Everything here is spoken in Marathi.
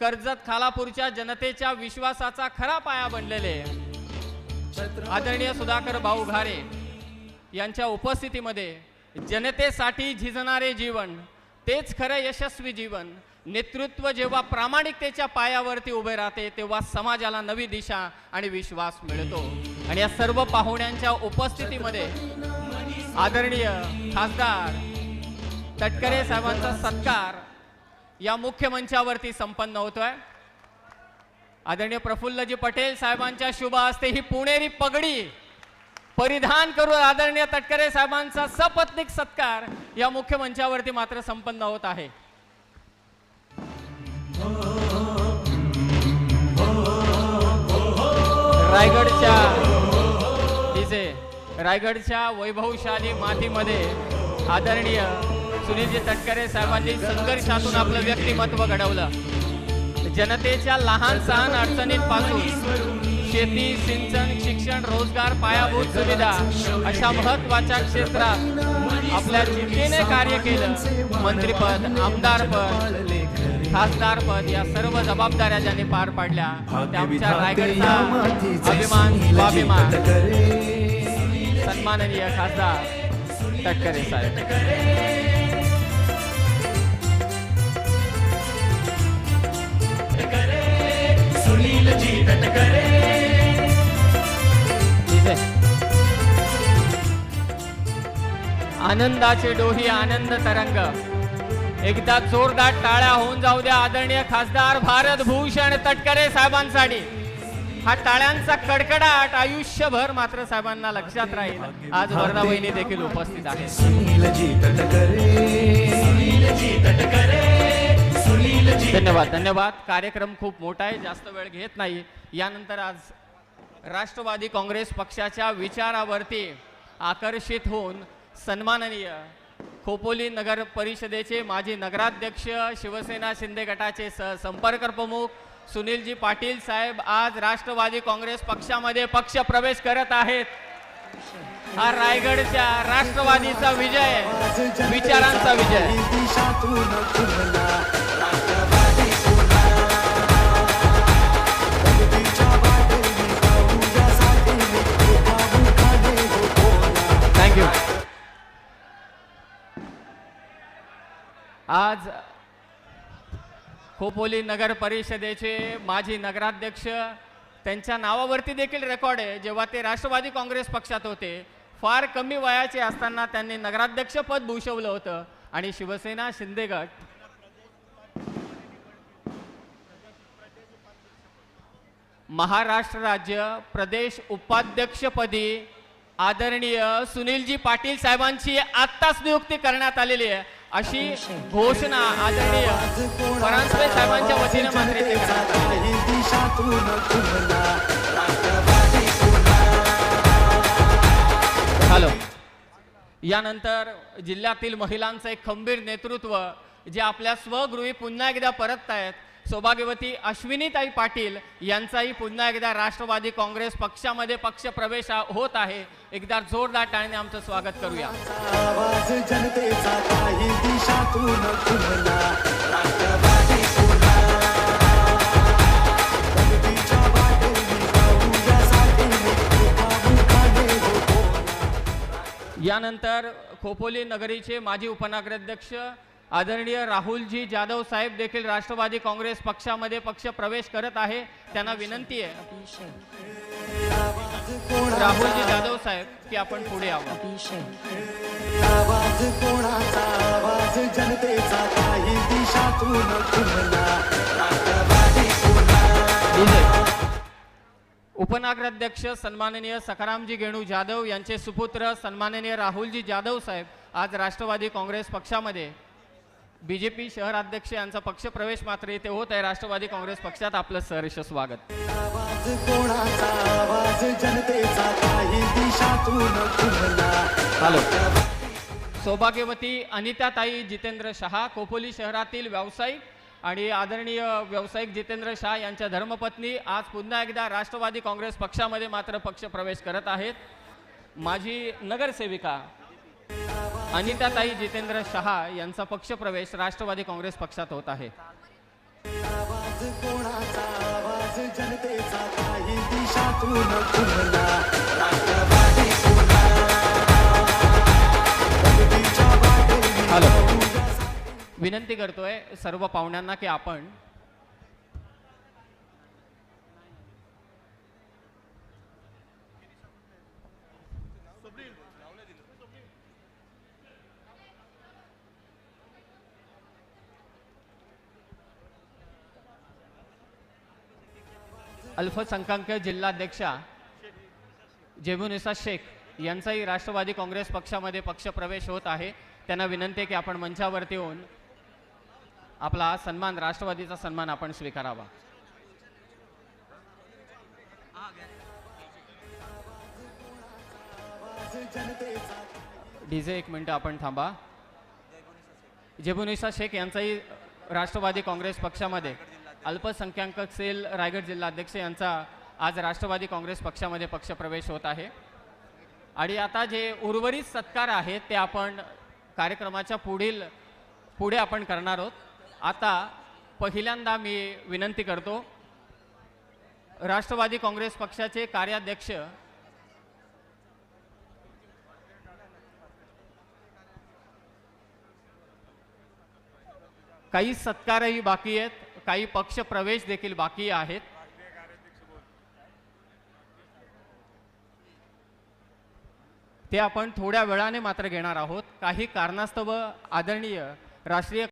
कर्जत खालापूरच्या जनतेच्या विश्वासाचा खरा पाया बनलेले आदरणीय सुधाकर भाऊ घारे यांच्या उपस्थितीमध्ये जनतेसाठी झिजणारे जीवन तेच खरं यशस्वी जीवन नेतृत्व जेव्हा प्रामाणिकतेच्या पायावरती उभे राहते तेव्हा समाजाला नवी दिशा आणि विश्वास मिळतो. आणि या सर्व पाहुण्यांच्या उपस्थितीमध्ये आदरणीय खासदार तटकरे साहेबांचा सत्कार या मुख्य मंचावरती संपन्न होतोय. आदरणीय प्रफुल्लजी पटेल साहेबांच्या शुभ हस्ते ही पुणेरी पगडी परिधान करून आदरणीय तटकरे साहेबांचा सपत्निक सत्कार या मुख्य मंचावरती मात्र संपन्न होत आहे. रायगडच्या तिचे रायगडच्या वैभवशाली मातीमध्ये आदरणीय सुनीलजी तटकरे साहेबांनी संघर्षातून आपलं व्यक्तिमत्व घडवलं. जनतेच्या लहान सहान अडचणींपासून शेती सिंचन शिक्षण रोजगार पायाभूत सुविधा अशा महत्त्वाच्या क्षेत्रात आपल्या चिंतेने कार्य केलं. मंत्रीपद आमदारपद खासदारपद या सर्व जबाबदाऱ्या ज्यांनी पार पाडल्या. त्या आमच्या रायगडचा अभिमान स्वाभिमान. सन्माननीय खासदार तटकरे साहेब. आहे. आनंदाचे डोही आनंद तरंग. एकदा जोरदार टाळ्या होऊन जाऊ द्या आदरणीय खासदार भारत भूषण तटकरे साहेबांसाठी. हा टाळ्यांचा कडकडाट आयुष्यभर मात्र साहेबांना लक्षात राहील. आज वरदा वहिनी देखील उपस्थित आहेत. धन्यवाद. धन्यवाद. कार्यक्रम खूप मोठा आहे. जास्त वेळ घेत नाही. यानंतर आज राष्ट्रवादी काँग्रेस पक्षाच्या विचारावरती आकर्षित होऊन सन्माननीय खोपोली नगर परिषदेचे माजी नगराध्यक्ष शिवसेना शिंदे गटाचे सहसंपर्क संपर्क प्रमुख सुनीलजी पाटील साहेब आज राष्ट्रवादी काँग्रेस पक्षामध्ये पक्ष प्रवेश करत आहेत. हा रायगडच्या राष्ट्रवादीचा विजय विचारांचा विजय आज खोपोली नगर परिषदेचे माजी नगराध्यक्ष त्यांच्या नावावरती देखील रेकॉर्ड आहे. जेव्हा ते राष्ट्रवादी काँग्रेस पक्षात होते फार कमी वयाचे असताना त्यांनी नगराध्यक्ष पद भूषवलं होतं आणि शिवसेना शिंदेगट महाराष्ट्र राज्य प्रदेश उपाध्यक्षपदी आदरणीय सुनीलजी पाटील साहेबांची आत्ताच नियुक्ती करण्यात आलेली आहे. अशी घोषणा आदरणीय परांजपे साहेबांच्या वतीने मात्र हॅलो. यानंतर जिल्ह्यातील महिलांचं एक खंबीर नेतृत्व जे आपल्या स्वगृही पुन्हा एकदा परत आहेत सौभाग्यवती अश्विनीताई पाटील यांचाही पुन्हा एकदा राष्ट्रवादी काँग्रेस पक्षामध्ये पक्ष प्रवेश होत आहे. एकदा जोरदार टाळीने आमचं स्वागत करूया. जनतेचा काही दिशातून. यानंतर खोपोली नगरीचे माजी उपनगराध्यक्ष आदरणीय राहुलजी जाधव साहेब देखील राष्ट्रवादी काँग्रेस पक्षामध्ये पक्ष प्रवेश करत आहे. त्यांना विनंती आहे. राहुलजी जाधव साहेब की आपण पुढे पुन्हा उपनगराध्यक्ष सन्माननीय सखारामजी गेणू जाधव यांचे सुपुत्र सन्माननीय राहुलजी जाधव साहेब आज राष्ट्रवादी काँग्रेस पक्षामध्ये बी जे पी शहराध्यक्ष यांचा पक्षप्रवेश मात्र इथे होत आहे. राष्ट्रवादी काँग्रेस पक्षात आपलं सहर्ष स्वागत. आवाज कोणाचा? आवाज जनतेचा. काही दिशातून खुलला. हॅलो. सौभाग्यवती अनिताताई जितेंद्र शहा खोपोली शहरातील व्यावसायिक आणि आदरणीय व्यावसायिक जितेंद्र शहा यांच्या धर्मपत्नी आज पुन्हा एकदा राष्ट्रवादी काँग्रेस पक्षामध्ये मात्र पक्ष प्रवेश करत आहेत. माझी नगरसेविका अनिताताई जितेंद्र शहा यांचा पक्षप्रवेश राष्ट्रवादी काँग्रेस पक्षात होत आहे. विनंती करतोय सर्व पाहुण्यांना की आपण अल्पसंख्याक जिल्हाध्यक्षा जेबुनिसा शेख यांचाही राष्ट्रवादी काँग्रेस पक्षामध्ये पक्षप्रवेश होत आहे. त्यांना विनंती आहे की आपण मंचावरती येऊन आपला सन्मान राष्ट्रवादीचा सन्मान आपण स्वीकारावा. डीजे एक मिनटं आपण थांबा. जेबुनिसा शेख यांचाही राष्ट्रवादी काँग्रेस पक्षामध्ये अल्पसंख्याक सेल रायगड जिल्हाध्यक्ष यांचा आज राष्ट्रवादी काँग्रेस पक्षामध्ये पक्षप्रवेश होत आहे. आणि आता जे उर्वरित सत्कार आहेत ते आपण कार्यक्रमाच्या पुढील पुढे आपण करणार आहोत. आता पहिल्यांदा मी विनंती करतो राष्ट्रवादी काँग्रेस पक्षाचे कार्याध्यक्ष काही सत्कारही बाकी आहेत. काही पक्ष प्रवेश देखील बाकी आहेत. ते आपण थोड्या वेळाने मात्र घेणार आहोत. काही कारणास्तव आदरणीय राष्ट्रीय